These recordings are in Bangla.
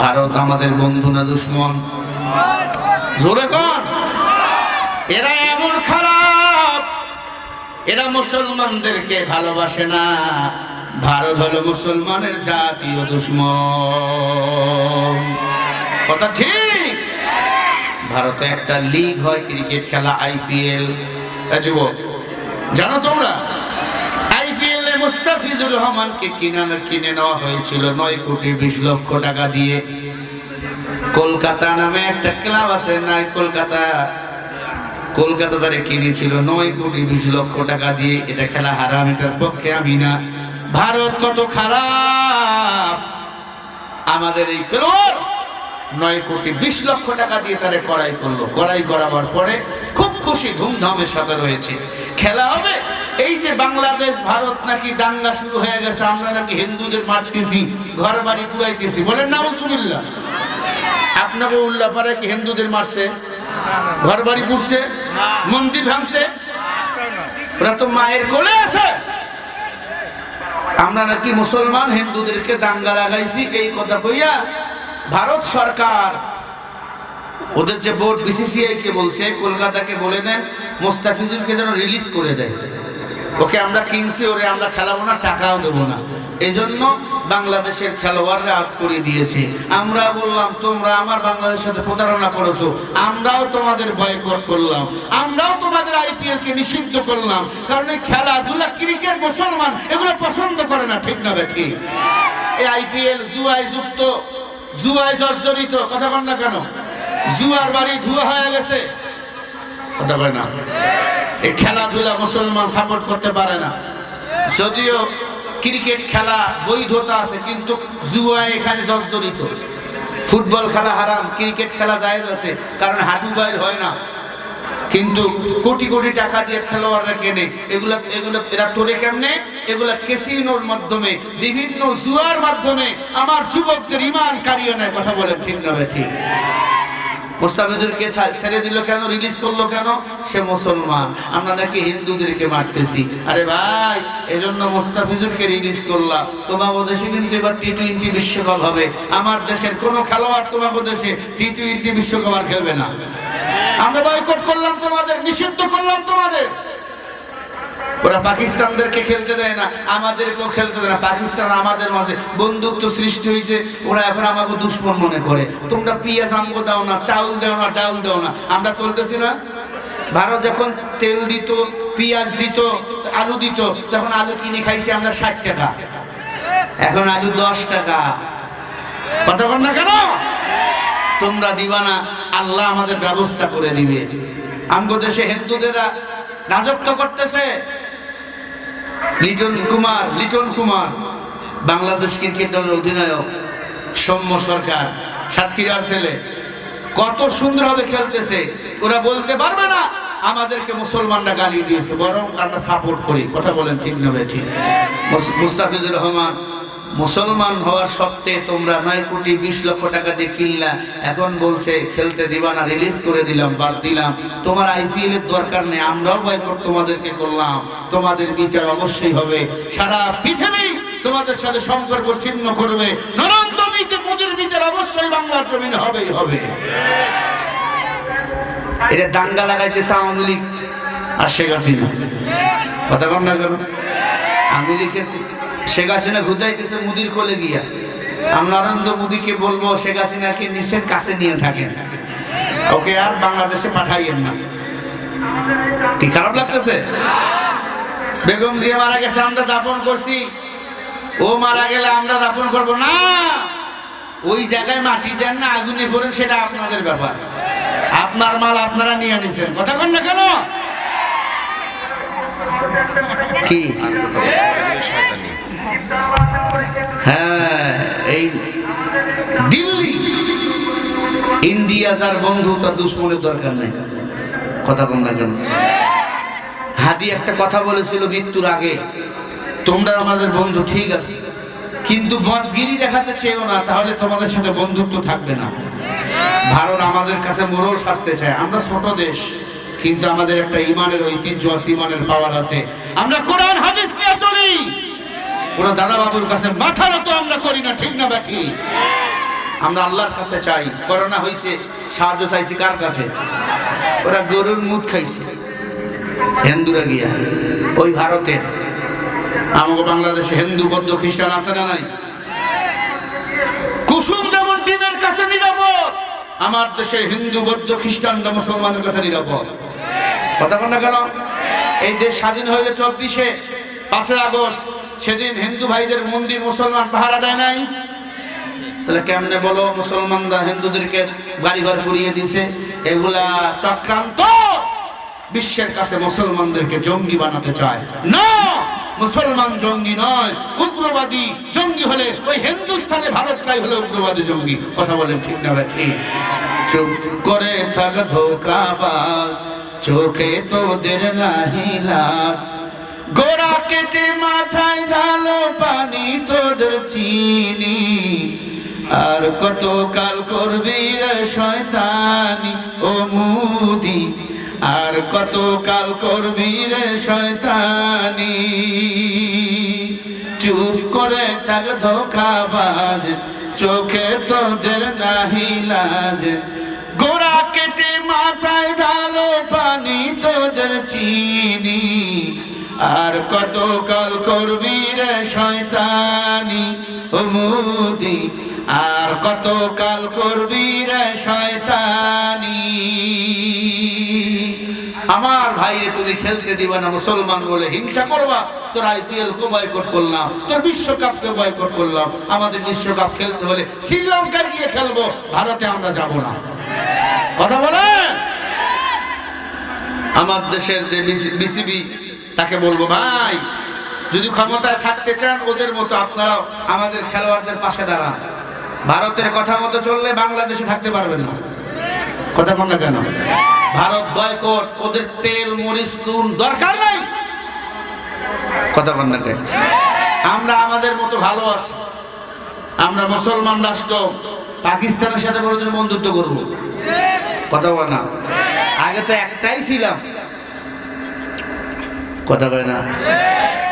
ভারত আমাদের বন্ধু না দুশ্মন? জোরে কন এরা এমন খারাপ, এরা মুসলমানদেরকে ভালোবাসে না। ভারত হলো মুসলমানের জাতীয় দুশ্মন। কথা ঠিক? ভারতে একটা লিগ হয় ক্রিকেট খেলা আইপিএল যুবক, জানো তোমরা? মুস্তাফিজুর রহমানকে কিনে কিনে নেওয়া হয়েছিল নয় কোটি বিশ লক্ষ টাকা দিয়ে। কলকাতা নামে একটা ক্লাব আছে, নাই কলকাতা। কলকাতা তারে কিনেছিল নয় কোটি বিশ লক্ষ টাকা দিয়ে। এটা খেলা হারাম, এটার পক্ষে আমি না। ভারত কত খারাপ? আমাদের এই প্লেয়ার নয় কোটি বিশ লক্ষ টাকা দিয়ে তারে করাই করল। করাই করাবার পরে খুব খুশি, ধুমধামের সাথে রয়েছে। খেলা হবে। এই যে বাংলাদেশ, ভারত নাকি দাঙ্গা শুরু হয়ে গেছে, আমরা নাকি হিন্দুদের মারতেছি ঘর বাড়ি পুরাইতেছি বলেন না মুসুবিল্লা আপনাকে উল্লাপাড়ায় কি হিন্দুদের মারছে? ঘর বাড়ি পুড়ছে? মন্দির ভাঙছে? ওরা তো মায়ের কোলে আছে। আমরা নাকি মুসলমান, হিন্দুদেরকে দাঙ্গা লাগাইছি, এই কথা কইয়া ভারত সরকার, ওদের যে বোর্ড বিসিসিআই কে বলছে, কলকাতাকে বলে দেন মোস্তাফিজুরকে যেন রিলিজ করে দেয়। ওকে আমরা কিনছি, ওরে আমরা খেলাবো না, টাকাও দেবো না। এজন্য বাংলাদেশের খেলোয়াড়রা আউট করে দিয়েছে। আমরা বললাম, তোমরা আমার বাংলাদেশের সাথে প্রতারণা করেছ। আমরাও তোমাদের বয়কট করলাম। আমরাও তোমাদের আইপিএল কে নিষিদ্ধ করলাম। কারণ এই খেলাধুলা ক্রিকেট, মুসলমান, এগুলো পছন্দ করে না, ঠিক না বেঠি? এই আইপিএল জুয়ায় যুক্ত, জুয়ায় জর্জরিত, কথা বল না কেন? জুয়ার বাড়ি ধুয়া হয়ে গেছে। কথা বলে না? এই খেলাধুলা মুসলমান সাপোর্ট করতে পারে না। যদিও ক্রিকেট খেলা বৈধতা আছে, কিন্তু জুয়া এখানে জর্জরিত। ফুটবল খেলা হারাম ক্রিকেট খেলা জায়েজ আছে, কারণ হাঁটু বাইর হয় না। কিন্তু কোটি কোটি টাকা দিয়ে খেলোয়াড়রা কেনে, এগুলা, এগুলো, এরা তোরে কেমনে? এগুলা কেসিনোর মাধ্যমে, বিভিন্ন জুয়ার মাধ্যমে আমার যুবকদের ইমান কারিয়ে নেয়, কথা বলে ঠিক না ঠিক। মোস্তাফিজুরকে ছেড়ে দিল কেন? রিলিজ করল কেন? সে মুসলমান। আমরা নাকি হিন্দুদেরকে মারতেছি। আরে ভাই, এজন্য মুস্তাফিজুরকে রিলিজ করলাম। তোমাকে দেশে কিন্তু এবার টি টোয়েন্টি বিশ্বকাপ হবে। আমার দেশের কোন খেলোয়াড় তোমাকে দেশে টি টোয়েন্টি বিশ্বকাপ আর খেলবে না। আমরা বয়কট করলাম তোমাদের, নিষিদ্ধ করলাম তোমাদের। ওরা পাকিস্তানদেরকে খেলতে দেয় না, আমাদেরকেও খেলতে দেয় না। পাকিস্তান আমাদের মাঝে বন্ধুত্ব সৃষ্টি হয়েছে, ওরা এখন আমাকে দুশ্মন মনে করে। তোমরা পিঁয়াজ আমগো দাও না, চাউল দাও না ডাউল দাও না, আমরা চলতেছি না? ভারত যখন তেল দিত, পেঁয়াজ দিত, আলু দিত, তখন আলু কিনে খাইছি আমরা ষাট টাকা। এখন আলু দশ টাকা। কথা বল না কেন? তোমরা দিবা না, আল্লাহ আমাদের ব্যবস্থা করে দিবে। আমগো দেশে হিন্দুদেরা রাজত্ব করতেছে। লিটন কুমার লিটন কুমার। বাংলাদেশ ক্রিকেট দলের অধিনায়ক, সৌম্য সরকার, সাতক্ষীরার ছেলে। কত সুন্দরভাবে খেলতেছে। ওরা বলতে পারবে না, আমাদেরকে মুসলমানরা গালি দিয়েছে, বরং আমরা সাপোর্ট করি। কথা বলেন ঠিক না ঠিক। মুস্তাফিজুর রহমান মুসলমান হওয়ার সত্ত্বে তোমরা নয় কোটি বিশ লক্ষ টাকা দিয়ে কিনলা। এখন বলছে, খেলতে দিবা না রিলিজ করে দিলাম, বাদ দিলাম। তোমার আইপিএল এর দরকার নেই, আমরাও বয়কট তোমাদেরকে করলাম। তোমাদের বিচার অবশ্যই হবে। সারা পৃথিবী তোমাদের সাথে সম্পর্ক ছিন্ন করবে। নরেন্দ্র মোদীর বিচার অবশ্যই বাংলার জমিনে হবে। এটা দাঙ্গা লাগাইতেছে আওয়ামী লীগ। আর শেখ হাসিনা। কথা কম না আওয়ামী লীগের শেখ হাসিনা ঘুদাইতেছে মুদির কোলে গিয়া। আমি নরেন্দ্র মোদীকে বলব শেখ হাসিনাকে নিচের কাছে নিয়ে থাকেন। ওকে আর বাংলাদেশে পাঠাইয়েন না। কি খারাপ লাগতেছে? বেগম জিয়া মারা গেছে আমরা যাপন করছি। ও মারা গেলে আমরা যাপন করব না। ওই জায়গায় মাটি দেন না আগুনে পড়েন সেটা আপনাদের ব্যাপার। আপনার মাল আপনারা নিয়ে নিছেন কথা বল না কেন? কি? হ্যাঁ মৃত্যুর আগে, তোমরা আমাদের বন্ধু, ঠিক আছে। কিন্তু বসগিরি দেখাতে চেয়েও না, তাহলে তোমাদের সাথে বন্ধুত্ব থাকবে না। ভারত আমাদের কাছে মোরল সাজতে চায়। আমরা ছোট দেশ, কিন্তু আমাদের একটা ইমানের ঐতিহ্য আছে, ইমানের পাওয়ার আছে। আমরা কোরআন, হাদিস নিয়ে চলি। কোনো দাদা বাবুর কাছে মাথা নত আমরা করি না, ঠিক না ব্যাঠি আমরা আল্লাহর কাছে চাই। করোনা হয়েছে সাহায্য চাইছি কার কাছে? ওরা গরুর মুখ খাইছে। হিন্দুরা গিয়া। ওই ভারতের আমাকে বাংলাদেশে হিন্দু, বৌদ্ধ, খ্রিস্টান আছে না নাই? কুসুম যেমন ডিমের কাছে নিরাপদ, আমার দেশে হিন্দু, বৌদ্ধ খ্রিস্টানরা মুসলমানের কাছে নিরাপদ। কথা বল না কেন? এই দেশ স্বাধীন হইলে চব্বিশে পাঁচই আগস্ট সেদিন হিন্দু ভাইদের মন্দির মুসলমান পাহারা দেয় নাই। তাহলে কেমনে বলো, মুসলমানরা হিন্দুদেরকে বাড়ি ঘর ফুরিয়ে দিছে? এগুলা চক্রান্ত। বিশ্বের কাছে মুসলমানদেরকে জঙ্গি বানাতে চায়। না, মুসলমান জঙ্গি নয়, উগ্রবাদী জঙ্গি হলে ওই হিন্দুস্থানে ভারত প্রায় হলে উগ্রবাদী জঙ্গি। কথা বলেন ঠিক না চুপ করে থাক ধোকাবাজ চোখে তোদের নাহি লাজ। গোড়া কেটে মাথায় ঢালো পানি তোদের চিনি। আর কত কাল করবি রে শয়তানি ও মুদি? আর কত কাল করবি রে শয়তানি? চুপ করে থাক ধোকাবাজ, চোখে তোদের নাহি লাজ। গোড়া কেটে মাথায় ঢালো পানি তোদের চিনি। আর কত কাল করবি রে শয়তানি ও মুদি? আর কত কাল করবি রে শয়তানি? আমার ভাইরে তুমি খেলতে দিবা না, মুসলমান বলে হিংসা করবা। তোর আইপিএল কে বয়কট করলাম, তোর বিশ্বকাপকে বয়কট করলাম। আমাদের বিশ্বকাপ খেলতে হলে শ্রীলঙ্কার গিয়ে খেলব, ভারতে আমরা যাব না। কথা বলে আমার দেশের যে বিসিবি তাকে বলব, ভাই, যদি ক্ষমতায় থাকতে চান, ওদের মতো আপনারা আমাদের খেলোয়াড়দের পাশে দাঁড়ান। ভারতের কথা মতো চললে বাংলাদেশে থাকতে পারবেন না। কথা বল না কেন? ভারত বয়কট, ওদের তেল, মরিচ, নুন দরকার নাই। কথা বল না কেন? আমরা আমাদের মতো ভালো আছি। আমরা মুসলমান রাষ্ট্র, পাকিস্তানের সাথে বন্ধুত্ব করব। কথা বল না। আগে তো একটাই ছিলাম। কথা কয় না?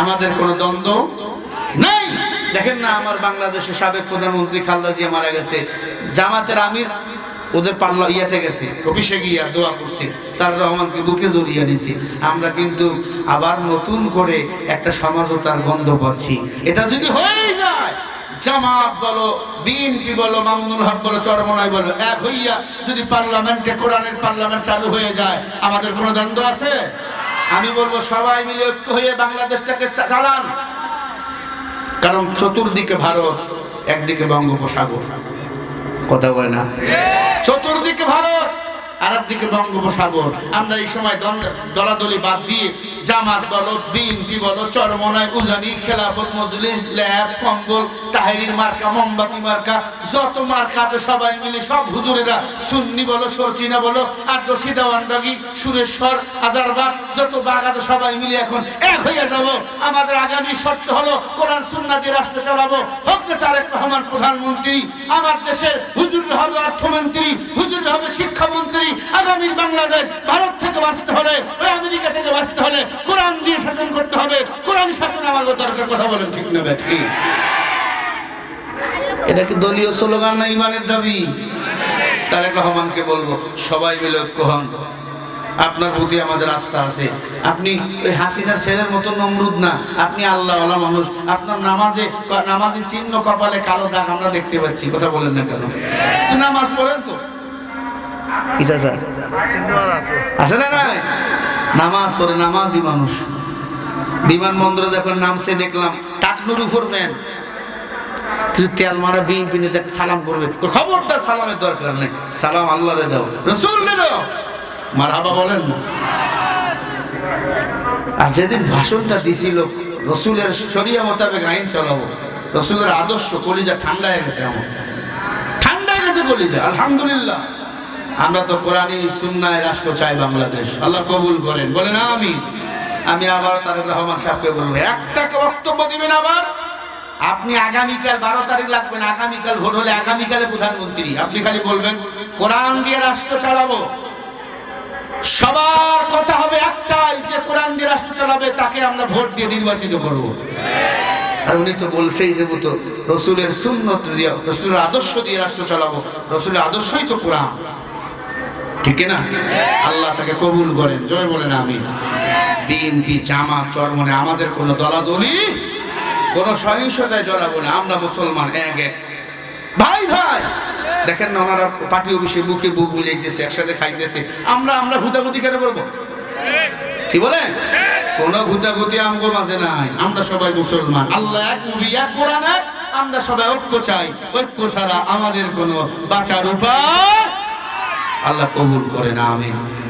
আমাদের কোনো দ্বন্দ্ব নাই। দেখেন না, আমার বাংলাদেশের সাবেক প্রধানমন্ত্রী খালদা জিয়া মারা গেছে। জামাতের আমির ওদের পাল্লা ইয়াতে গেছে, অফিসে গিয়া দোয়া করছে। তার রহমানকে বুকে জড়িয়ে নিয়েছি। আমরা কিন্তু আবার নতুন করে একটা সমাজতার গন্ধ পাচ্ছি। এটা যদি হয়ে যায়, জামাত বলো, বিএনপি বলো, মামুনুল হক বলো, চরমনাই বলো, এক হইয়া যদি পার্লামেন্টে, কোরআনের পার্লামেন্ট চালু হয়ে যায়, আমাদের কোনো দ্বন্দ্ব আছে? আমি বলব সবাই মিলে ঐক্য হয়ে বাংলাদেশটাকে চালান। কারণ চতুর্দিকে ভারত, একদিকে বঙ্গোপসাগর। কথা বলে না? চতুর্দিকে ভারত আর একদিকে বঙ্গোপসাগর। আমরা এই সময় দল- দলাদলি বাদ দিয়ে জামাত বলো, বিএনপি বলো, চরমনায় উজানি, খেলাফত মজলিস, ল্যাব কম্বল তাহেরির মার্কা, মোমবাতি মার্কা, যত মার্কা সবাই মিলে সব হুজুরেরা সুন্নি বলো সরচিনা বলো আর রশিদা ওয়ান্দাগি সুরেশ্বর, আজারবাগ, যত বাগ আছে সবাই মিলে এখন এক হয়ে যাব। আমাদের আগামী শর্ত হলো কোরআন, সুন্নাতি রাষ্ট্র চালাবো। হোক তারেক রহমান প্রধানমন্ত্রী, আমার দেশের হুজুর হবে অর্থমন্ত্রী, হুজুর হবে শিক্ষামন্ত্রী, আগামীর বাংলাদেশ ভারত থেকে বাঁচতে হলে আমেরিকা থেকে বাঁচতে হলে কোরআন দিয়ে শাসন করতে হবে। কোরআন শাসন আমাদের দরকার কথা বলেন ঠিক না ব্যাঠি এটা কি দলীয় স্লোগান না ইমানের দাবি? তারেক রহমানকে বলব সবাই মিলে ঐক্য হন। আপনার প্রতি আমাদের আস্থা আছে। আপনি ওই হাসিনার ছেলের মতো নমরুদ না। আপনি আল্লাহওয়ালা মানুষ। আপনার নামাজে নামাজে চিহ্ন কপালে কালো দাগ আমরা দেখতে পাচ্ছি। কথা বলেন না কেন? নামাজ পড়েন তো। কি আছে না নাই? নামাজ পড়ে নামাজই মানুষ। বিমানবন্দরে যখন নামছে, দেখলাম টাকনুর উপর ফ্যান। কিছু তেল মারা বিএনপি নেতা সালাম করবে। খবরদার সালামের দরকার নেই। সালাম আল্লাহরে দাও। রসুল দাও। মার হাবা বলেন না। আর যেদিন ভাষণটা দিছিল, রসুলের শরিয়া মোতাবেক আইন চালাবো। রসুলের আদর্শ কলিজা ঠান্ডা হয়ে গেছে আমার। ঠান্ডা হয়ে গেছে কলিজা, আলহামদুলিল্লাহ। আমরা তো কোরআনী সুন্নায় রাষ্ট্র চাই বাংলাদেশ। আল্লাহ কবুল করেন। বলেন আমি আমি আবার তারেক রহমান সাহেবকে বলব একটা বক্তব্য দিবেন আবার। আপনি আগামীকাল বারো তারিখ লাগবেন আগামীকাল ভোট হলে আগামীকালে প্রধানমন্ত্রী। আপনি খালি বলবেন, কোরআন দিয়ে রাষ্ট্র চালাবো। সবার কথা হবে একটাই, যে কোরআন দিয়ে রাষ্ট্র চালাবে, তাকে আমরা ভোট দিয়ে নির্বাচিত করব। আর উনি তো বলছেই যে তো রসুলের সুন্নত দিয়ে, রসুলের আদর্শ দিয়ে রাষ্ট্র চালাবো। রসুলের আদর্শই তো কোরআন। ঠিক না? আল্লাহ তাকে কবুল করেন। জয় বলেন আমি বিএনপি জামাত চরমনে আমাদের কোনো দলাদলি, কোনো সহিংসতায় জড়াবো না। আমরা মুসলমান, এক এক। ভাই ভাই! দেখেন না, ওনারা পার্টি অফিসে বুকে বুক মিলাইতেছে একসাথে খাইতেছে। আমরা আমরা ভূতাগুতি কেন করব? কি বলেন? কোন ভূতাগতি আমগো মাঝে নাই। আমরা সবাই মুসলমান। আল্লাহ এক নবী, এক কোরআন এক। আমরা সবাই ঐক্য চাই। ঐক্য ছাড়া আমাদের কোনো বাঁচার উপায় আল্লাহ কবুল করে না আমিন।